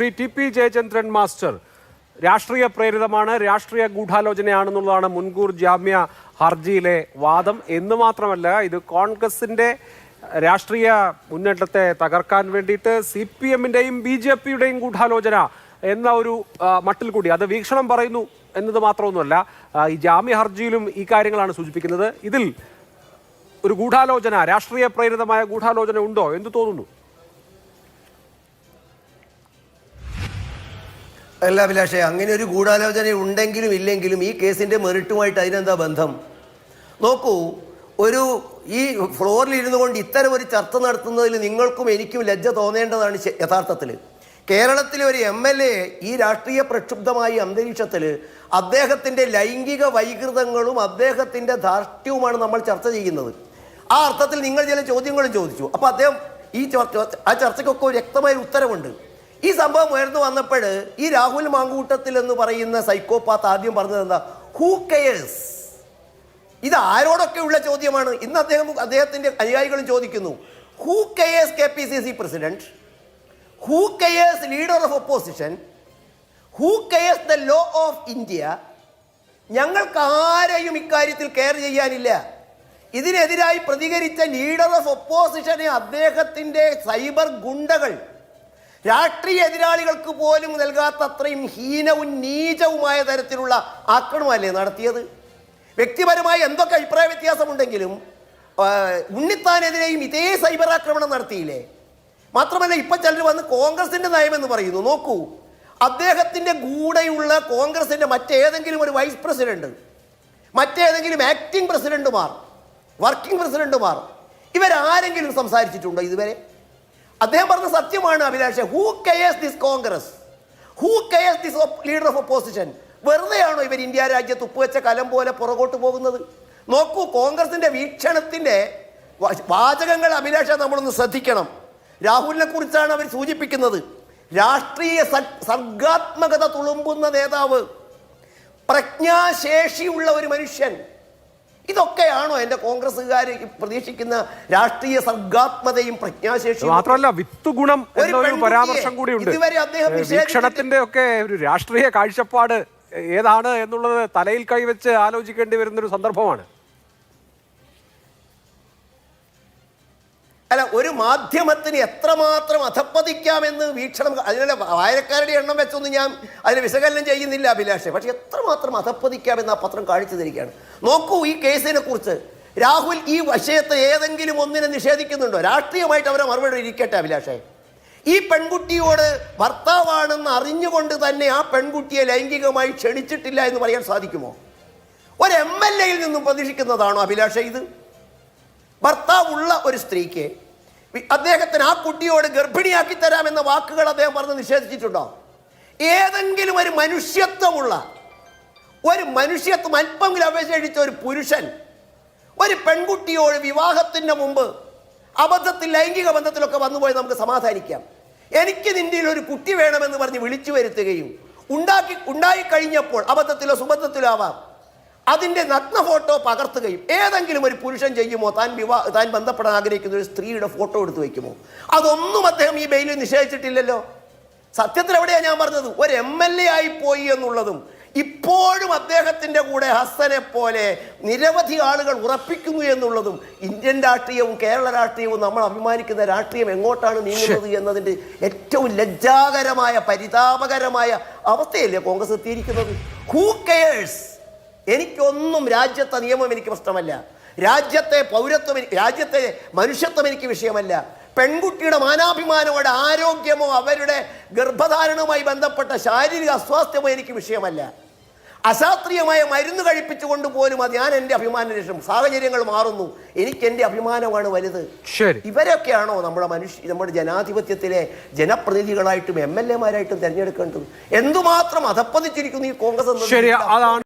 Shri T P Jayachandran master രാഷ്ട്രീയ പ്രേരിതമാണ് രാഷ്ട്രീയ ഗൂഢാലോചനയാണെന്നുള്ളതാണ് മുൻകൂർ ജാമ്യ ഹർജിയിലെ വാദം. എന്ന് മാത്രമല്ല ഇത് കോൺഗ്രസിന്റെ രാഷ്ട്രീയ മുന്നേറ്റത്തെ തകർക്കാൻ വേണ്ടിയിട്ട് സി പി എമ്മിന്റെയും ബി ജെ പിയുടെയും ഗൂഢാലോചന എന്ന ഒരു മട്ടിൽ കൂടി. അത് വീക്ഷണം പറയുന്നു എന്നത് മാത്രമൊന്നുമല്ല ഈ ജാമ്യ ഹർജിയിലും ഈ കാര്യങ്ങളാണ് സൂചിപ്പിക്കുന്നത്. ഇതിൽ ഒരു ഗൂഢാലോചന രാഷ്ട്രീയ പ്രേരിതമായ ഗൂഢാലോചന ഉണ്ടോ എന്ന് തോന്നുന്നു. അല്ല അഭിലാഷേ അങ്ങനെ ഒരു ഗൂഢാലോചന ഉണ്ടെങ്കിലും ഇല്ലെങ്കിലും ഈ കേസിന്റെ മെറിറ്റുമായിട്ട് അതിനെന്താ ബന്ധം? നോക്കൂ ഒരു ഈ ഫ്ലോറിൽ ഇരുന്നു കൊണ്ട് ഇത്തരം ഒരു ചർച്ച നടത്തുന്നതിൽ നിങ്ങൾക്കും എനിക്കും ലജ്ജ തോന്നേണ്ടതാണ് യഥാർത്ഥത്തിൽ കേരളത്തിലെ ഒരു എം എൽ എ ഈ രാഷ്ട്രീയ പ്രക്ഷുബ്ധമായ അന്തരീക്ഷത്തിൽ അദ്ദേഹത്തിന്റെ ലൈംഗിക വൈകൃതങ്ങളും അദ്ദേഹത്തിന്റെ ധാർഷ്ട്യവുമാണ് നമ്മൾ ചർച്ച ചെയ്യുന്നത്. ആ അർത്ഥത്തിൽ നിങ്ങൾ ചില ചോദ്യങ്ങളും ചോദിച്ചു. അപ്പോൾ അദ്ദേഹം ഈ ചർച്ച ആ ചർച്ചയ്ക്കൊക്കെ വ്യക്തമായ ഉത്തരവുണ്ട്. ഈ സംഭവം ഉയർന്നു വന്നപ്പോൾ ഈ രാഹുൽ മാങ്കൂട്ടത്തിൽ എന്ന് പറയുന്ന സൈക്കോപാത്ത് ആദ്യം പറഞ്ഞത് എന്താ? ഹൂ കെയേഴ്സ് ഇത് ആരോടൊക്കെ ഉള്ള ചോദ്യമാണ്. ഇന്ന് അദ്ദേഹം അദ്ദേഹത്തിന്റെ അനുയായികളും ചോദിക്കുന്നു. Who cares K P C C president who cares leader of opposition who cares the law of India ഞങ്ങൾക്ക് ആരെയും ഇക്കാര്യത്തിൽ കെയർ ചെയ്യാനില്ല. ഇതിനെതിരായി പ്രതികരിച്ച ലീഡർ ഓഫ് ഒപ്പോസിഷനെ അദ്ദേഹത്തിന്റെ സൈബർ ഗുണ്ടകൾ രാഷ്ട്രീയ എതിരാളികൾക്ക് പോലും നൽകാത്ത അത്രയും ഹീനവും നീചവുമായ തരത്തിലുള്ള ആക്രമണമല്ലേ നടത്തിയത്? വ്യക്തിപരമായി എന്തൊക്കെ അഭിപ്രായ വ്യത്യാസമുണ്ടെങ്കിലും ഉണ്ണിത്താനെതിരെയും ഇതേ സൈബർ ആക്രമണം നടത്തിയില്ലേ? മാത്രമല്ല ഇപ്പം ചിലർ വന്ന് കോൺഗ്രസിന്റെ നയമെന്ന് പറയുന്നു. നോക്കൂ അദ്ദേഹത്തിന്റെ കൂടെയുള്ള കോൺഗ്രസിന്റെ മറ്റേതെങ്കിലും ഒരു വൈസ് പ്രസിഡന്റ് മറ്റേതെങ്കിലും ആക്ടിംഗ് പ്രസിഡന്റുമാർ വർക്കിംഗ് പ്രസിഡന്റുമാർ ഇവരാരെങ്കിലും സംസാരിച്ചിട്ടുണ്ടോ ഇതുവരെ? അദ്ദേഹം പറഞ്ഞ സത്യമാണ് Abhilash. Who cares this Congress who cares this leader of opposition വെറുതെയാണോ ഇവർ ഇന്ത്യ രാജ്യത്ത് ഉപ്പുവെച്ച കലം പോലെ പുറകോട്ട് പോകുന്നത്? നോക്കൂ കോൺഗ്രസിന്റെ വീക്ഷണത്തിന്റെ വാചകങ്ങൾ അഭിലാഷ നമ്മളൊന്ന് ശ്രദ്ധിക്കണം. രാഹുലിനെ കുറിച്ചാണ് അവർ സൂചിപ്പിക്കുന്നത്. രാഷ്ട്രീയ സർഗാത്മകത തുളുമ്പുന്ന നേതാവ്. പ്രജ്ഞാശേഷിയുള്ള ഒരു മനുഷ്യൻ. ഇതൊക്കെയാണോ എന്റെ കോൺഗ്രസ്സുകാർ പ്രതീക്ഷിക്കുന്ന രാഷ്ട്രീയ സർഗാത്മതയും പ്രജ്ഞാശേഷിയും മാത്രമല്ല വിത്തുഗുണം ഗുണം എന്നൊരു പരാമർശം കൂടിയുണ്ട് ഇതുവരെ അദ്ദേഹം വീക്ഷണത്തിന്റെ ഒക്കെ ഒരു രാഷ്ട്രീയ കാഴ്ചപ്പാട് ഏതാണ് എന്നുള്ളത് തലയിൽ കൈവച്ച് ആലോചിക്കേണ്ടി വരുന്ന ഒരു സന്ദർഭമാണ്. അല്ല ഒരു മാധ്യമത്തിന് എത്രമാത്രം അധപ്പതിക്കാമെന്ന് വീക്ഷണം അതിനല്ല വായനക്കാരുടെ എണ്ണം വെച്ചൊന്നും ഞാൻ അതിന് വിശകലനം ചെയ്യുന്നില്ല അഭിലാഷെ. പക്ഷെ എത്രമാത്രം അധപ്പതിക്കാമെന്ന് ആ പത്രം കാണിച്ചു തരികയാണ്. നോക്കൂ ഈ കേസിനെ കുറിച്ച്. രാഹുൽ ഈ വിഷയത്തെ ഏതെങ്കിലും ഒന്നിനെ നിഷേധിക്കുന്നുണ്ടോ? രാഷ്ട്രീയമായിട്ട് അവരെ മറുപടി ഇരിക്കട്ടെ അഭിലാഷെ. ഈ പെൺകുട്ടിയോട് ഭർത്താവാണെന്ന് അറിഞ്ഞുകൊണ്ട് തന്നെ ആ പെൺകുട്ടിയെ ലൈംഗികമായി ക്ഷണിച്ചിട്ടില്ല എന്ന് പറയാൻ സാധിക്കുമോ? ഒരു എം എൽ എയിൽ നിന്നും പ്രതീക്ഷിക്കുന്നതാണോ അഭിലാഷ ഇത്? ഭർത്താവുള്ള ഒരു സ്ത്രീക്ക് അദ്ദേഹത്തിന് ആ കുട്ടിയോട് ഗർഭിണിയാക്കി തരാമെന്ന വാക്കുകൾ അദ്ദേഹം പറഞ്ഞ് നിഷേധിച്ചിട്ടുണ്ടോ? ഏതെങ്കിലും ഒരു മനുഷ്യത്വമുള്ള ഒരു മനുഷ്യത്വം അല്പമെങ്കിലും അപേക്ഷിച്ച ഒരു പുരുഷൻ ഒരു പെൺകുട്ടിയോട് വിവാഹത്തിന് മുമ്പ് അബദ്ധത്തിൽ ലൈംഗിക ബന്ധത്തിലൊക്കെ വന്നുപോയി നമുക്ക് സമാധാനിക്കാം. എനിക്ക് നിന്റെ ഒരു കുട്ടി വേണമെന്ന് പറഞ്ഞ് വിളിച്ചു വരുത്തുകയും ഉണ്ടാക്കി ഉണ്ടായിക്കഴിഞ്ഞപ്പോൾ അബദ്ധത്തിലോ സുബദ്ധത്തിലോ ആവാം. അതിന്റെ നഗ്ന ഫോട്ടോ പകർത്തുകയും ഏതെങ്കിലും ഒരു പുരുഷൻ ചെയ്യുമോ താൻ വിവാഹ താൻ ബന്ധപ്പെടാൻ ആഗ്രഹിക്കുന്ന ഒരു സ്ത്രീയുടെ ഫോട്ടോ എടുത്തു വയ്ക്കുമോ? അതൊന്നും അദ്ദേഹം ഈ ബെയിലിൽ നിഷേധിച്ചിട്ടില്ലല്ലോ. സത്യത്തിൽ എവിടെയാണ് ഞാൻ പറഞ്ഞത്? ഒരു എം എൽ എ ആയി പോയി എന്നുള്ളതും ഇപ്പോഴും അദ്ദേഹത്തിന്റെ കൂടെ ഹസ്സനെ പോലെ നിരവധി ആളുകൾ ഉറപ്പിക്കുന്നു എന്നുള്ളതും ഇന്ത്യൻ രാഷ്ട്രീയവും കേരള രാഷ്ട്രീയവും നമ്മൾ അഭിമാനിക്കുന്ന രാഷ്ട്രീയം എങ്ങോട്ടാണ് നീങ്ങുന്നത് എന്നതിന്റെ ഏറ്റവും ലജ്ജാകരമായ പരിതാപകരമായ അവസ്ഥയല്ലേ കോൺഗ്രസ് എത്തിയിരിക്കുന്നത്? ഹൂ കെയേഴ്സ് എനിക്കൊന്നും രാജ്യത്തെ നിയമം എനിക്ക് പ്രശ്നമല്ല. രാജ്യത്തെ പൗരത്വം രാജ്യത്തെ മനുഷ്യത്വം എനിക്ക് വിഷയമല്ല. പെൺകുട്ടിയുടെ മാനാഭിമാനമോടെ ആരോഗ്യമോ അവരുടെ ഗർഭധാരണവുമായി ബന്ധപ്പെട്ട ശാരീരിക അസ്വാസ്ഥ്യമോ എനിക്ക് വിഷയമല്ല. അശാസ്ത്രീയമായ മരുന്ന് കഴിപ്പിച്ചുകൊണ്ട് പോലും അത് ഞാൻ എന്റെ അഭിമാന രക്ഷം സാഹചര്യങ്ങൾ മാറുന്നു. എനിക്ക് എന്റെ അഭിമാനമാണ് വലുത്. ശരി. ഇവരൊക്കെയാണോ നമ്മുടെ മനുഷ്യ നമ്മുടെ ജനാധിപത്യത്തിലെ ജനപ്രതിനിധികളായിട്ടും എം എൽ എമാരായിട്ടും തിരഞ്ഞെടുക്കേണ്ടത്? എന്തുമാത്രം അധപ്പതിച്ചിരിക്കുന്നു ഈ കോൺഗ്രസ്